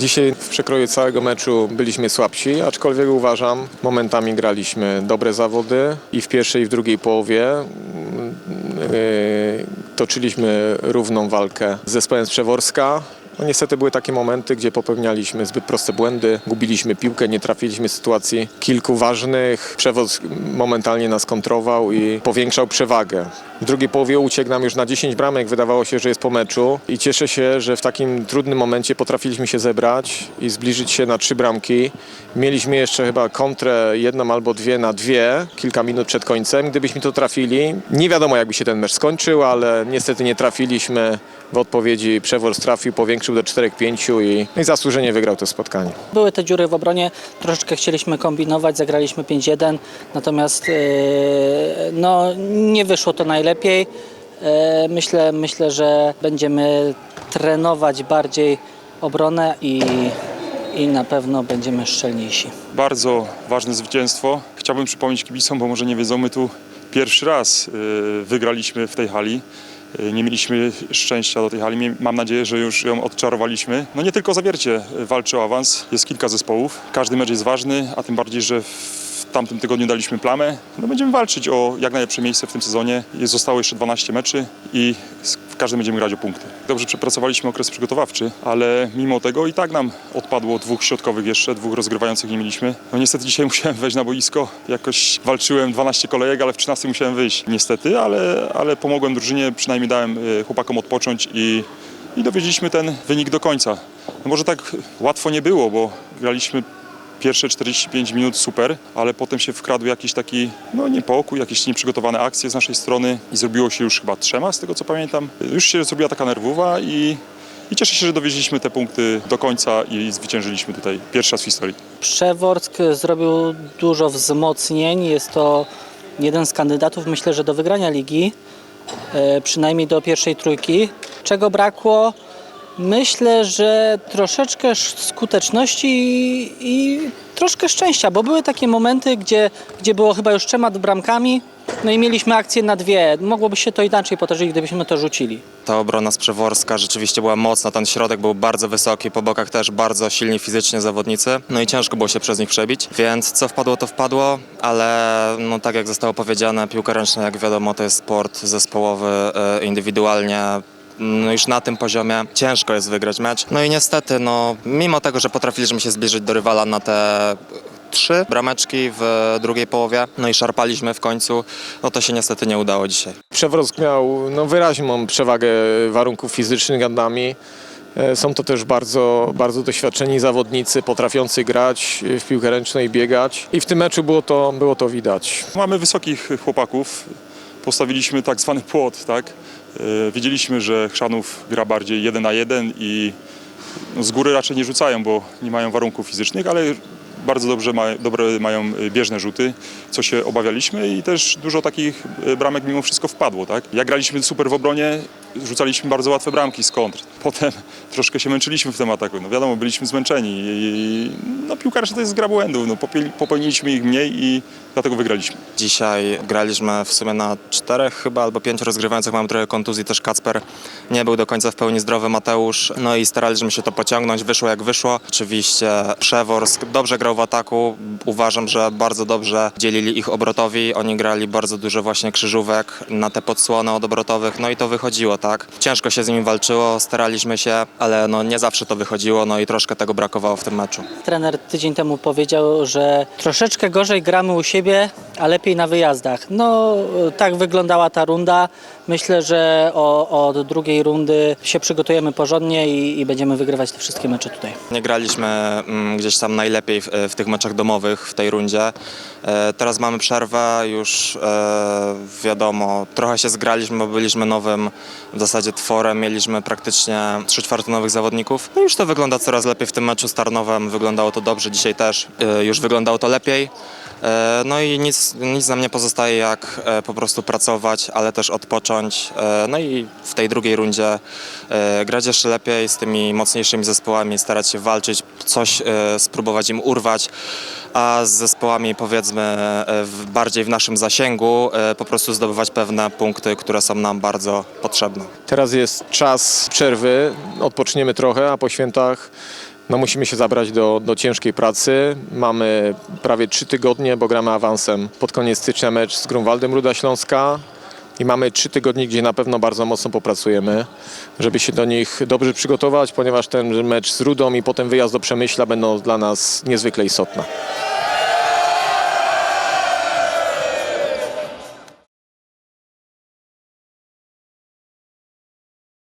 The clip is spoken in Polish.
Dzisiaj w przekroju całego meczu byliśmy słabsi, aczkolwiek uważam, momentami graliśmy dobre zawody i w pierwszej i w drugiej połowie mm, yy, toczyliśmy równą walkę z zespołem z Przeworska. No niestety były takie momenty, gdzie popełnialiśmy zbyt proste błędy, gubiliśmy piłkę, nie trafiliśmy w sytuacji kilku ważnych. Przewoz momentalnie nas kontrował i powiększał przewagę. W drugiej połowie uciekł nam już na 10 bramek, wydawało się, że jest po meczu i cieszę się, że w takim trudnym momencie potrafiliśmy się zebrać i zbliżyć się na trzy bramki. Mieliśmy jeszcze chyba kontrę jedną albo dwie na dwie, kilka minut przed końcem. Gdybyśmy to trafili, nie wiadomo jakby się ten mecz skończył, ale niestety nie trafiliśmy. W odpowiedzi Przewor trafił, powiększył do 4-5 i, i zasłużenie wygrał to spotkanie. Były te dziury w obronie, troszeczkę chcieliśmy kombinować, zagraliśmy 5-1, natomiast e, no, nie wyszło to najlepiej. E, Myślę, myślę, że będziemy trenować bardziej obronę i, i na pewno będziemy szczelniejsi. Bardzo ważne zwycięstwo. Chciałbym przypomnieć kibicom, bo może nie wiedzą, my tu pierwszy raz y, wygraliśmy w tej hali. Y, Nie mieliśmy szczęścia do tej hali. Mam nadzieję, że już ją odczarowaliśmy. No nie tylko Zawiercie y, walczy o awans. Jest kilka zespołów. Każdy mecz jest ważny, a tym bardziej, że w tamtym tygodniu daliśmy plamę. No będziemy walczyć o jak najlepsze miejsce w tym sezonie. Jest, zostało jeszcze 12 meczy i w każdym będziemy grać o punkty. Dobrze przepracowaliśmy okres przygotowawczy, ale mimo tego i tak nam odpadło dwóch środkowych jeszcze, dwóch rozgrywających nie mieliśmy. No niestety dzisiaj musiałem wejść na boisko. Jakoś walczyłem 12 kolejek, ale w 13 musiałem wyjść niestety, ale, ale pomogłem drużynie, przynajmniej dałem y, chłopakom odpocząć i, i dowieźliśmy ten wynik do końca. No może tak łatwo nie było, bo graliśmy Pierwsze 45 minut super, ale potem się wkradł jakiś taki no, niepokój, jakieś nieprzygotowane akcje z naszej strony i zrobiło się już chyba trzema, z tego co pamiętam. Już się zrobiła taka nerwowa i, i cieszę się, że dowieźliśmy te punkty do końca i zwyciężyliśmy tutaj pierwszy raz w historii. Przeworsk zrobił dużo wzmocnień. Jest to jeden z kandydatów, myślę, że do wygrania ligi, e, przynajmniej do pierwszej trójki. Czego brakło? Myślę, że troszeczkę sz- skuteczności i, i troszkę szczęścia, bo były takie momenty, gdzie, gdzie było chyba już trzema bramkami, no i mieliśmy akcję na dwie. Mogłoby się to inaczej potoczyć, gdybyśmy to rzucili. Ta obrona z Przeworska rzeczywiście była mocna, ten środek był bardzo wysoki, po bokach też bardzo silni fizycznie zawodnicy, no i ciężko było się przez nich przebić, więc co wpadło to wpadło, ale no tak jak zostało powiedziane, piłka ręczna jak wiadomo to jest sport zespołowy, e, indywidualnie, no już na tym poziomie ciężko jest wygrać mecz. No i niestety, no mimo tego, że potrafiliśmy się zbliżyć do rywala na te trzy brameczki w drugiej połowie, no i szarpaliśmy w końcu, no to się niestety nie udało dzisiaj. Przewrosk miał no, wyraźną przewagę warunków fizycznych nad nami. E, Są to też bardzo, bardzo doświadczeni zawodnicy, potrafiący grać w piłkę ręczną i biegać. I w tym meczu było to, było to widać. Mamy wysokich chłopaków, postawiliśmy tak zwany płot, tak? E, Wiedzieliśmy, że Chrzanów gra bardziej jeden na jeden i z góry raczej nie rzucają, bo nie mają warunków fizycznych, ale bardzo dobrze ma, dobre mają e, bieżne rzuty, co się obawialiśmy i też dużo takich e, bramek mimo wszystko wpadło, tak? Jak graliśmy super w obronie, rzucaliśmy bardzo łatwe bramki z kontr. Potem troszkę się męczyliśmy w tym ataku. No wiadomo, byliśmy zmęczeni i no piłkarze to jest gra błędów. No, popełniliśmy ich mniej i dlatego wygraliśmy. Dzisiaj graliśmy w sumie na czterech chyba albo pięciu rozgrywających. Mam trochę kontuzji, też Kacper nie był do końca w pełni zdrowy, Mateusz. No i staraliśmy się to pociągnąć, wyszło jak wyszło. Oczywiście Przeworsk dobrze grał w ataku. Uważam, że bardzo dobrze dzielili ich obrotowi. Oni grali bardzo dużo właśnie krzyżówek na te podsłony od obrotowych. No i to wychodziło, tak. Ciężko się z nimi walczyło, staraliśmy się, ale no nie zawsze to wychodziło, no i troszkę tego brakowało w tym meczu. Trener tydzień temu powiedział, że troszeczkę gorzej gramy u siebie, a lepiej na wyjazdach. No, tak wyglądała ta runda. Myślę, że o, od drugiej rundy się przygotujemy porządnie i, i będziemy wygrywać te wszystkie mecze tutaj. Nie graliśmy mm, gdzieś tam najlepiej w, w tych meczach domowych w tej rundzie. E, teraz mamy przerwę, już e, wiadomo, trochę się zgraliśmy, bo byliśmy nowym w zasadzie tworem, mieliśmy praktycznie trzy czwarte nowych zawodników. No już to wygląda coraz lepiej w tym meczu z Tarnowem, wyglądało to dobrze, dzisiaj też e, już wyglądało to lepiej. E, No i nic, nic nam nie pozostaje jak e, po prostu pracować, ale też odpocząć. E, No i w tej drugiej rundzie grać jeszcze lepiej z tymi mocniejszymi zespołami, starać się walczyć, coś spróbować im urwać, a z zespołami powiedzmy bardziej w naszym zasięgu po prostu zdobywać pewne punkty, które są nam bardzo potrzebne. Teraz jest czas przerwy, odpoczniemy trochę, a po świętach no musimy się zabrać do, do ciężkiej pracy. Mamy prawie trzy tygodnie, bo gramy awansem pod koniec stycznia mecz z Grunwaldem Ruda Śląska. I mamy trzy tygodnie, gdzie na pewno bardzo mocno popracujemy, żeby się do nich dobrze przygotować, ponieważ ten mecz z Rudą i potem wyjazd do Przemyśla będą dla nas niezwykle istotne.